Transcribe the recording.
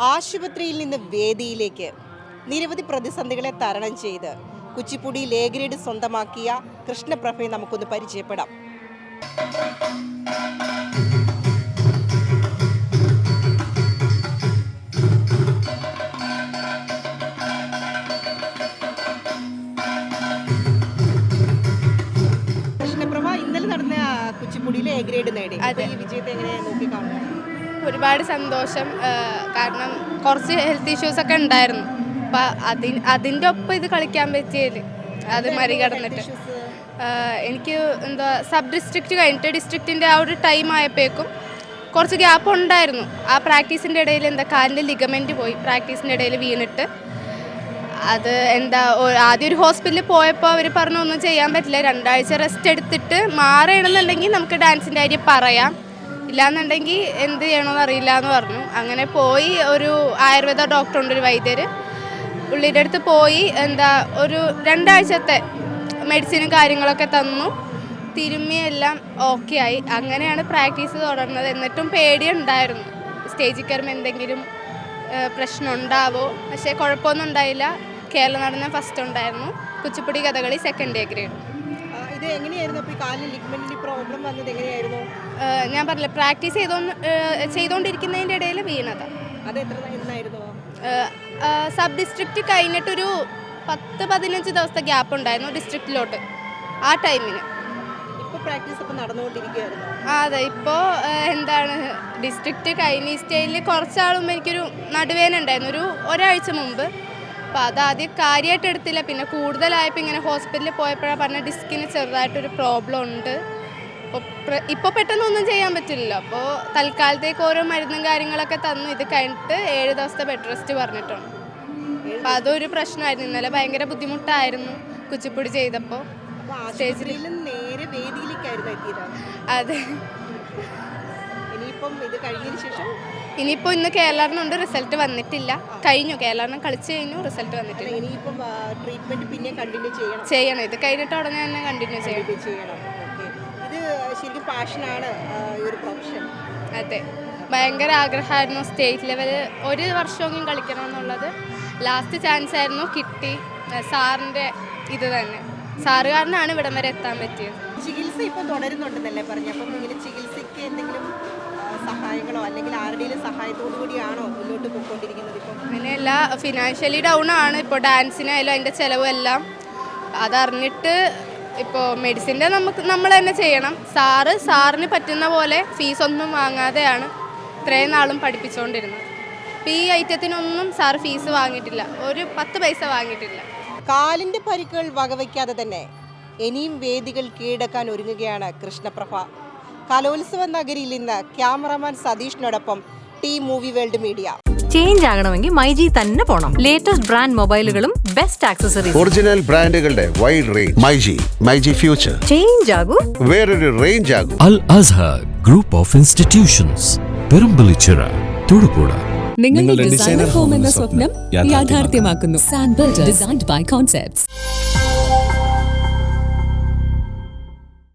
ആശുപത്രിയിൽ നിന്ന് വേദിയിലേക്ക് നിരവധി പ്രതിസന്ധികളെ തരണം ചെയ്ത് കുച്ചിപ്പുടി എ ഗ്രേഡ് സ്വന്തമാക്കിയ കൃഷ്ണപ്രഭയെ നമുക്കൊന്ന് പരിചയപ്പെടാം. കൃഷ്ണപ്രഭ ഇന്നലെ നടന്ന കുച്ചിപ്പുടിയിൽ എ ഗ്രേഡ് നേടി. അതെ. ഈ വിജയത്തെ എങ്ങനെയാണ് നോക്കി കാണുന്നു ഒരുപാട് സന്തോഷം കാരണം കുറച്ച് ഹെൽത്ത് ഇഷ്യൂസ് ഒക്കെ ഉണ്ടായിരുന്നു. അപ്പം അതി അതിന്റെ ഒപ്പം ഇത് കളിക്കാൻ പറ്റിയതിൽ അത് മറികടന്നിട്ട് എനിക്ക് എന്താ സബ് ഡിസ്ട്രിക്റ്റ് കഴിഞ്ഞിട്ട് ഡിസ്ട്രിക്റ്റിന്റെ ആ ഒരു ടൈം ആയപ്പോഴേക്കും കുറച്ച് ഗ്യാപ്പ് ഉണ്ടായിരുന്നു. ആ പ്രാക്ടീസിന്റെ ഇടയിൽ എന്താ കാലിന്റെ ലിഗമെന്റ് പോയി. പ്രാക്ടീസിന്റെ ഇടയിൽ വീണിട്ട്. അത് എന്താ ആദ്യം ഒരു ഹോസ്പിറ്റലിൽ പോയപ്പോൾ അവർ പറഞ്ഞു ഒന്നും ചെയ്യാൻ പറ്റില്ല. രണ്ടാഴ്ച റെസ്റ്റ് എടുത്തിട്ട് മാറുകയാണെന്നുണ്ടെങ്കിൽ നമുക്ക് ഡാൻസിന്റെ കാര്യം പറയാം. ഇല്ലാന്നുണ്ടെങ്കിൽ എന്ത് ചെയ്യണമെന്ന് അറിയില്ല എന്ന് പറഞ്ഞു. അങ്ങനെ പോയി ഒരു ആയുർവേദ ഡോക്ടറുണ്ട് ഒരു വൈദ്യർ പുള്ളിയുടെ അടുത്ത് പോയി എന്താ ഒരു രണ്ടാഴ്ചത്തെ മെഡിസിനും കാര്യങ്ങളൊക്കെ തന്നു. തിരുമ്മിയെല്ലാം ഓക്കെ ആയി. അങ്ങനെയാണ് പ്രാക്ടീസ് തുടർന്നത്. എന്നിട്ടും പേടിയുണ്ടായിരുന്നു. സ്റ്റേജിൽ കയറുമ്പോൾ എന്തെങ്കിലും പ്രശ്നം ഉണ്ടാവോ? പക്ഷേ കുഴപ്പമൊന്നും ഉണ്ടായില്ല. കേരള നടന്ന ഫസ്റ്റ് ഉണ്ടായിരുന്നു. Kuchipudi Kathakali second day grade ഇത് എങ്ങനെയായിരുന്നു അപ്പോൾ ഈ കാലിന് ലിഗ്മെന്റിന് പ്രോബ്ലം വന്നത് എങ്ങനെയായിരുന്നു? ഞാൻ പറഞ്ഞില്ല പ്രാക്ടീസ് ചെയ്തോണ്ട് ചെയ്തുകൊണ്ടിരിക്കുന്നതിന്റെ ഇടയിൽ വീണത്. അത് എത്ര എന്നായിരുന്നു? സബ് ഡിസ്ട്രിക്റ്റ് കഴിഞ്ഞിട്ടൊരു പത്ത് പതിനഞ്ച് ദിവസത്തെ ഗ്യാപ്പ് ഉണ്ടായിരുന്നു ഡിസ്ട്രിക്റ്റിലോട്ട് ആ ടൈമിന് പ്രാക്ടീസ് ഒക്കെ നടന്നുകൊണ്ടിരിക്കുകയായിരുന്നു അതെ ഇപ്പോൾ എന്താണ് ഡിസ്ട്രിക്റ്റ് കഴിഞ്ഞ സ്റ്റേജിൽ കുറച്ചാളും എനിക്കൊരു നടുവേന ഉണ്ടായിരുന്നു. ഒരു ഒരാഴ്ച മുമ്പ് അപ്പോൾ അത് ആദ്യം കാര്യമായിട്ട് എടുത്തില്ല. പിന്നെ കൂടുതലായപ്പോൾ ഇങ്ങനെ ഹോസ്പിറ്റലിൽ പോയപ്പോഴാണ് പറഞ്ഞ ഡിസ്കിന് ചെറുതായിട്ടൊരു പ്രോബ്ലം ഉണ്ട്. അപ്പോൾ ഇപ്പോൾ പെട്ടെന്നൊന്നും ചെയ്യാൻ പറ്റില്ലല്ലോ. അപ്പോൾ തൽക്കാലത്തേക്ക് ഓരോ മരുന്നും കാര്യങ്ങളൊക്കെ തന്നു. ഇത് കഴിഞ്ഞിട്ട് ഏഴ് ദിവസത്തെ ബെഡ് റെസ്റ്റ് പറഞ്ഞിട്ടുണ്ട്. അപ്പോൾ അതൊരു പ്രശ്നമായിരുന്നു. ഇന്നലെ ഭയങ്കര ബുദ്ധിമുട്ടായിരുന്നു കുച്ചിപ്പുടി ചെയ്തപ്പോൾ ആശുപത്രിയിൽ നേരെ വേദിയിലേക്കായിരുന്നു അതെ. ഇനിയിപ്പം ഇത് കഴിഞ്ഞതിന് ശേഷം ഇനിയിപ്പോൾ ഇന്ന് കേരളറിനുണ്ട് റിസൾട്ട് വന്നിട്ടില്ല. കഴിഞ്ഞു. കേരളം കളിച്ച് കഴിഞ്ഞു റിസൾട്ട് വന്നിട്ടില്ല. ഇനിയിപ്പം ട്രീറ്റ്മെന്റ് പിന്നെ കണ്ടിന്യൂ ചെയ്യണം. ചെയ്യണം. ഇത് കഴിഞ്ഞിട്ട് ഉടനെ തന്നെ കണ്ടിന്യൂ ചെയ്യണം. ഇത് ചെയ്യണം ഇത് ശരിക്കും പാഷനാണ് ഈ ഒരു പ്രൊഫഷൻ അതെ. ഭയങ്കര ആഗ്രഹമായിരുന്നു. സ്റ്റേറ്റ് ലെവൽ ഒരു വർഷമെങ്കിലും കളിക്കണം എന്നുള്ളത്. ലാസ്റ്റ് ചാൻസ് ആയിരുന്നു കിട്ടി. സാറിന്റെ ഇത് തന്നെ. സാറ് കാരനാണ് ഇവിടം വരെ എത്താൻ പറ്റിയത്. ചികിത്സ ഇപ്പം തുടരുന്നുണ്ടെന്നല്ലേ പറഞ്ഞു അപ്പം ഇങ്ങനെ ചികിത്സയ്ക്ക് എന്തെങ്കിലും സഹായങ്ങളോ അല്ലെങ്കിൽ ആരുടെയും സഹായത്തോടു കൂടിയാണോ മുന്നോട്ട് പോയിക്കൊണ്ടിരിക്കുന്നത് ഇപ്പം? അങ്ങനെയല്ല ഫിനാൻഷ്യലി ഡൗൺ ആണ് ഇപ്പോൾ ഡാൻസിനായാലും അതിന്റെ ചിലവെല്ലാം. എല്ലാം അതറിഞ്ഞിട്ട് ഇപ്പോൾ മെഡിസിന്റെ നമുക്ക് നമ്മൾ തന്നെ ചെയ്യണം. സാറ് സാറിന് പറ്റുന്ന പോലെ ഫീസൊന്നും വാങ്ങാതെയാണ് ഇത്രയും നാളും പഠിപ്പിച്ചുകൊണ്ടിരുന്നത് അപ്പം ഈ ഐറ്റത്തിനൊന്നും സാർ ഫീസ് വാങ്ങിയിട്ടില്ല. ഒരു പത്ത് പൈസ വാങ്ങിയിട്ടില്ല. കാലിന്റെ പരിക്കുകൾ വകവയ്ക്കാതെ തന്നെ ഇനിയും വേദികൾ കീഴടക്കാൻ ഒരുങ്ങുകയാണ് കൃഷ്ണപ്രഭ. കലോത്സവ നഗരിയിൽ ഇന്ന് cameraman സതീഷിനോടൊപ്പം T movie world media. Change ആകണമെങ്കിൽ മൈജി തന്നെ പോണം. ലേറ്റസ്റ്റ് ബ്രാൻഡ് മൊബൈലുകളും ബെസ്റ്റ് ആക്സസറീസ് ഒറിജിനൽ ബ്രാൻഡുകളുടെ wide range myG myG future change ആകൂ. വേറൊരു range ആകൂ. Al Azhar group of institutions Perumpillichira Thodupuzha. നിങ്ങളുടെ ഡിസൈനർ ഹോം എന്ന സ്വപ്നം യാഥാർത്ഥ്യമാക്കുന്നു. സാൻബർ ഡിസൈൻഡ് ബൈ കോൺസെപ്റ്റ്സ്